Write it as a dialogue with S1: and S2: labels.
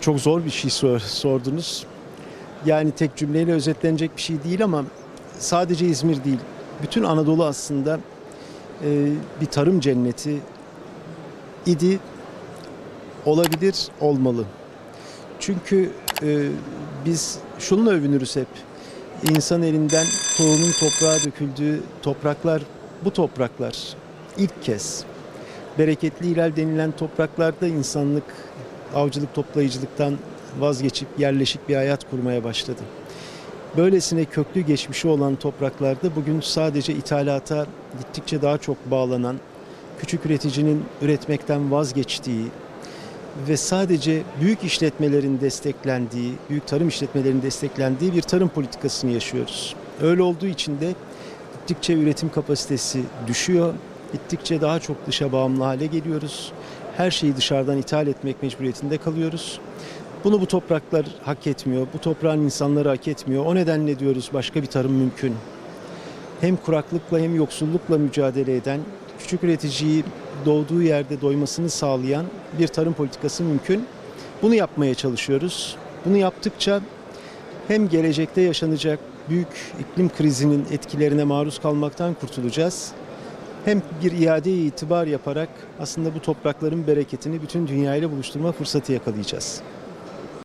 S1: Çok zor bir şey sor- sordunuz. Yani tek cümleyle özetlenecek bir şey değil ama sadece İzmir değil. Bütün Anadolu aslında e, bir tarım cenneti idi, olabilir, olmalı. Çünkü e, biz şununla övünürüz hep. İnsan elinden tohumun toprağa döküldüğü topraklar, bu topraklar ilk kez bereketli hilal denilen topraklarda insanlık avcılık toplayıcılıktan vazgeçip yerleşik bir hayat kurmaya başladı. Böylesine köklü geçmişi olan topraklarda bugün sadece ithalata gittikçe daha çok bağlanan, küçük üreticinin üretmekten vazgeçtiği ve sadece büyük işletmelerin desteklendiği, büyük tarım işletmelerinin desteklendiği bir tarım politikasını yaşıyoruz. Öyle olduğu için de gittikçe üretim kapasitesi düşüyor, gittikçe daha çok dışa bağımlı hale geliyoruz. Her şeyi dışarıdan ithal etmek mecburiyetinde kalıyoruz. Bunu bu topraklar hak etmiyor, bu toprağın insanları hak etmiyor. O nedenle diyoruz başka bir tarım mümkün. Hem kuraklıkla hem yoksullukla mücadele eden, küçük üreticiyi doğduğu yerde doymasını sağlayan bir tarım politikası mümkün. Bunu yapmaya çalışıyoruz. Bunu yaptıkça hem gelecekte yaşanacak büyük iklim krizinin etkilerine maruz kalmaktan kurtulacağız. Hem bir iade itibar yaparak aslında bu toprakların bereketini bütün dünyayla buluşturma fırsatı yakalayacağız.